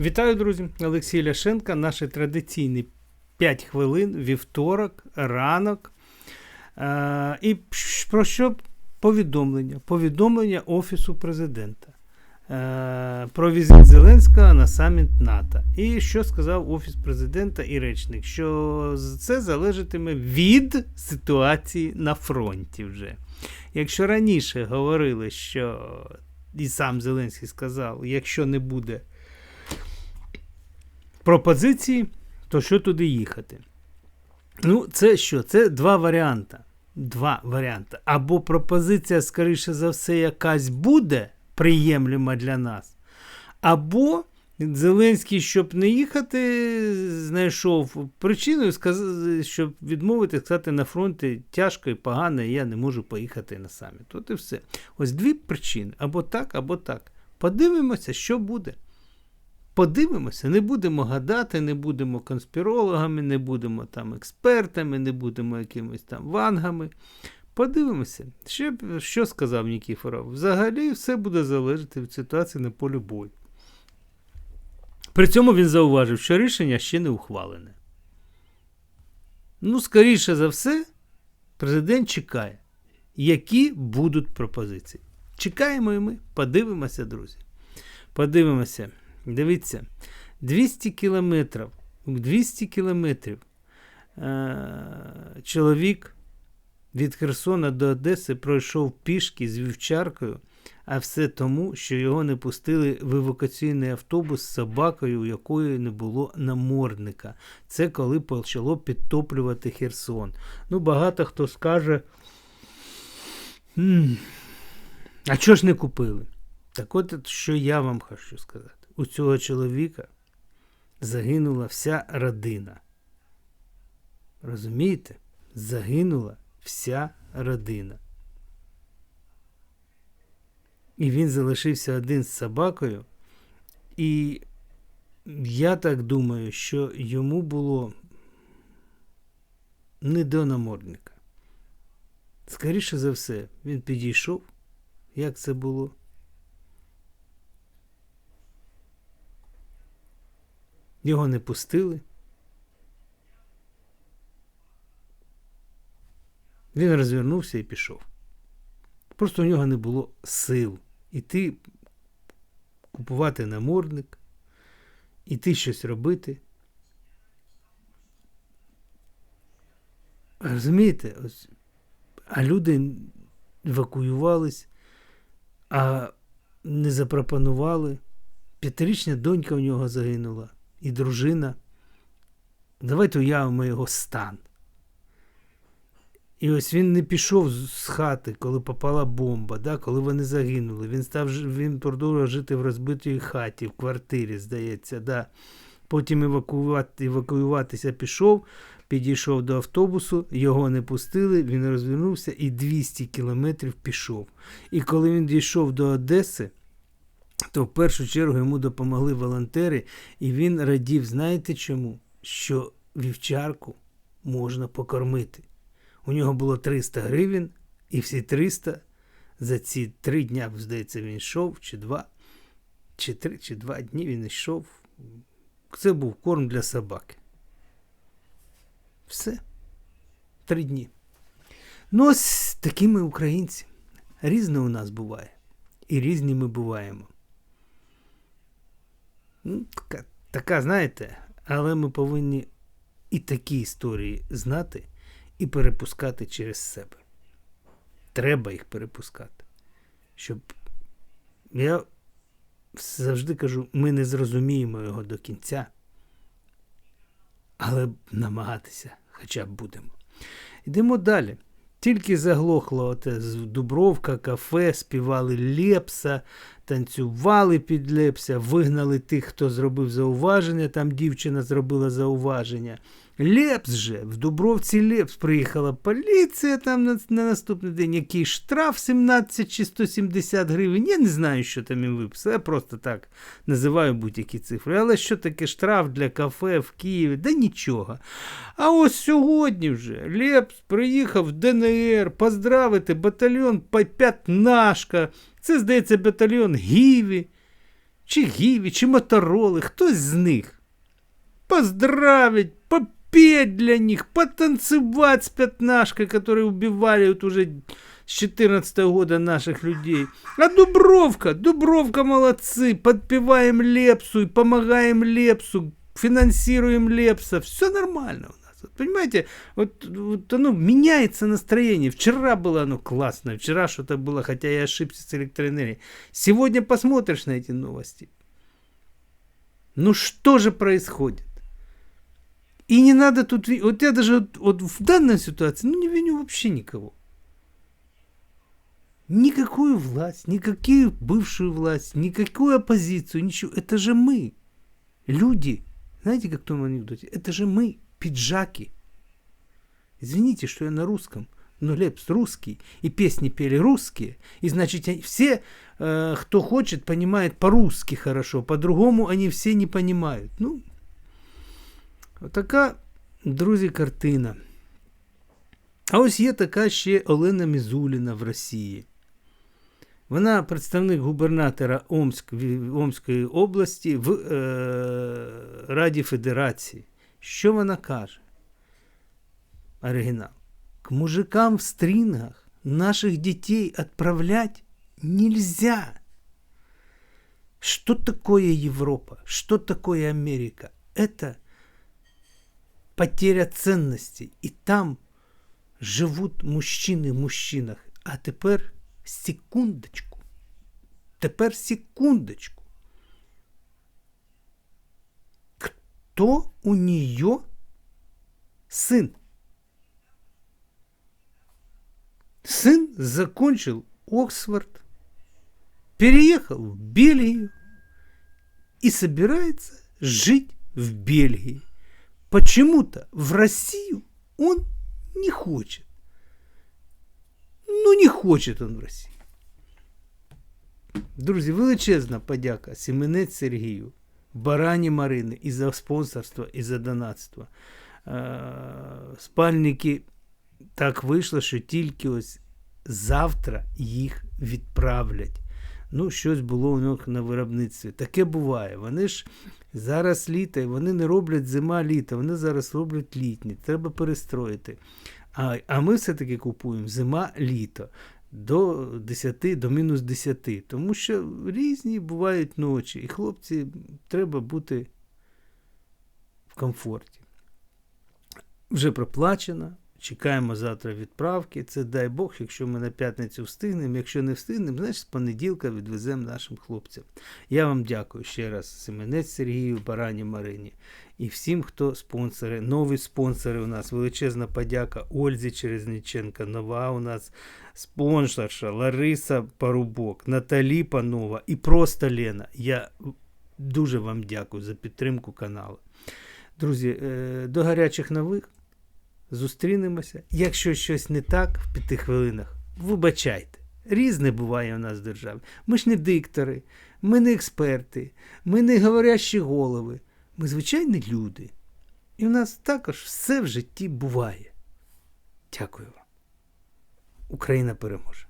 Вітаю, друзі! Олексій Ляшенка. Наші традиційні 5 хвилин, вівторок, ранок. Е, і про що повідомлення? Повідомлення Офісу президента е, про візит Зеленського на саміт НАТО. І що сказав Офіс президента і речник? Що це залежатиме від ситуації на фронті вже. Якщо раніше говорили, що і сам Зеленський сказав, якщо не буде пропозиції, то що туди їхати? Ну, це що? Це два варіанти. Два варіанти. Або пропозиція, скоріше за все, якась буде приємлема для нас, або Зеленський, щоб не їхати, знайшов причину, щоб відмовити, сказати, на фронті тяжко і погано, і я не можу поїхати на саміт. От і все. Ось дві причини: або так, або так. Подивимося, що буде. Подивимося, не будемо гадати, не будемо конспірологами, не будемо там експертами, не будемо якимось там вангами. Подивимося, що, що сказав Нікіфоров. Взагалі все буде залежати від ситуації на полі бою. При цьому він зауважив, що рішення ще не ухвалене. Ну, скоріше за все, президент чекає, які будуть пропозиції. Чекаємо і ми, подивимося, друзі. Подивимося. Дивіться, 200 кілометрів. 200 кілометрів е- чоловік від Херсона до Одеси пройшов пішки з вівчаркою, а все тому, що його не пустили в евакуаційний автобус з собакою, у якої не було намордника. Це коли почало підтоплювати Херсон. Ну, багато хто скаже. А чого ж не купили? Так от, що я вам хочу сказати. У цього чоловіка загинула вся родина. Розумієте? Загинула вся родина. І він залишився один з собакою. І я так думаю, що йому було не до намордника. Скоріше за все, він підійшов, як це було. Його не пустили. Він розвернувся і пішов. Просто у нього не було сил іти купувати намордник, іти щось робити. Розумієте? Ось, а люди евакуювались, а не запропонували. П'ятирічна донька у нього загинула і дружина. Давайте уявимо його стан. І ось він не пішов з хати, коли попала бомба, да, коли вони загинули. Він став він продовжував жити в розбитій хаті, в квартирі, здається. Да. Потім евакуювати, евакуюватися пішов, підійшов до автобусу, його не пустили, він розвернувся і 200 кілометрів пішов. І коли він дійшов до Одеси, то в першу чергу йому допомогли волонтери, і він радів, знаєте чому? Що вівчарку можна покормити. У нього було 300 гривень, і всі 300 за ці три дня, здається, він йшов, чи два, чи три, чи два дні він йшов. Це був корм для собаки. Все. Три дні. Ну, ось такі ми українці. Різне у нас буває. І різні ми буваємо. Ну, така, така, знаєте, але ми повинні і такі історії знати і перепускати через себе. Треба їх перепускати. Щоб я завжди кажу, ми не зрозуміємо його до кінця, але намагатися хоча б будемо. Йдемо далі. Тільки заглохло оте з Дубровка, кафе, співали Лепса, танцювали під Лепса, вигнали тих, хто зробив зауваження. Там дівчина зробила зауваження. Лепс же, в Дубровці Лепс приїхала поліція там на, на наступний день. Який штраф 17 чи 170 гривень. Я не знаю, що там їм виписали. Я просто так називаю будь-які цифри. Але що таке штраф для кафе в Києві? Да нічого. А ось сьогодні вже Лепс приїхав в ДНР поздравити батальйон П'ятнашка. Це, здається, батальйон Гіві. чи Гіві, чи Мотороли, хтось з них. Поздравить, попеть для них, потанцевать с пятнашкой, которые убивали вот уже с 14 года наших людей. А Дубровка, Дубровка молодцы, подпеваем Лепсу и помогаем Лепсу, финансируем Лепса, все нормально у нас. Вот, понимаете, вот, вот оно меняется настроение. Вчера было оно классное, вчера что-то было, хотя я ошибся с электроэнергией. Сегодня посмотришь на эти новости. Ну что же происходит? И не надо тут... Вот я даже вот, вот в данной ситуации, ну, не виню вообще никого. Никакую власть, никакую бывшую власть, никакую оппозицию, ничего. Это же мы. Люди. Знаете, как в том анекдоте? Это же мы, пиджаки. Извините, что я на русском, но Лепс русский, и песни пели русские, и значит все, э, кто хочет, понимает по-русски хорошо, по-другому они все не понимают. Ну, Отака, друзі, картина. А ось є така ще Олена Мізуліна в Росії. Вона представник губернатора Омськ, Омської області в е, Раді Федерації. Що вона каже? Оригінал. К мужикам в стрингах наших детей отправлять нельзя. Что такое Европа? Что такое Америка? Это потеря ценностей. І там живуть мужчини в мужчинах. А тепер секундочку. Тепер секундочку. Кто у нее сын? Сын закончил Оксфорд, переехал в Бельгию и собирается жить в Бельгии. Почему-то в Россию он не хочет. Ну, не хочет он в Росію. Друзі, величезна подяка Сіменець Сергію, Барані Марини і за спонсорство, і за донатство. Е, Спальники так вийшло, що тільки ось завтра їх відправлять. Ну, щось було у них на виробництві. Таке буває. Вони ж зараз літо, вони не роблять зима-літо, вони зараз роблять літні. Треба перестроїти. А, а ми все-таки купуємо зима-літо до 10, до мінус 10. Тому що різні бувають ночі, і хлопці треба бути в комфорті. Вже проплачено. Чекаємо завтра відправки. Це дай Бог, якщо ми на п'ятницю встигнемо. Якщо не встигнемо, значить з понеділка відвеземо нашим хлопцям. Я вам дякую ще раз, Семенець Сергію, Барані Марині і всім, хто спонсори. Нові спонсори у нас. Величезна подяка Ользі Черезниченка. Нова у нас спонсорша Лариса Парубок, Наталі Панова і просто Лена. Я дуже вам дякую за підтримку каналу. Друзі, е, до гарячих нових. Зустрінемося. Якщо щось не так в п'яти хвилинах, вибачайте. Різне буває у нас в державі. Ми ж не диктори, ми не експерти, ми не говорящі голови. Ми звичайні люди. І в нас також все в житті буває. Дякую вам. Україна переможе.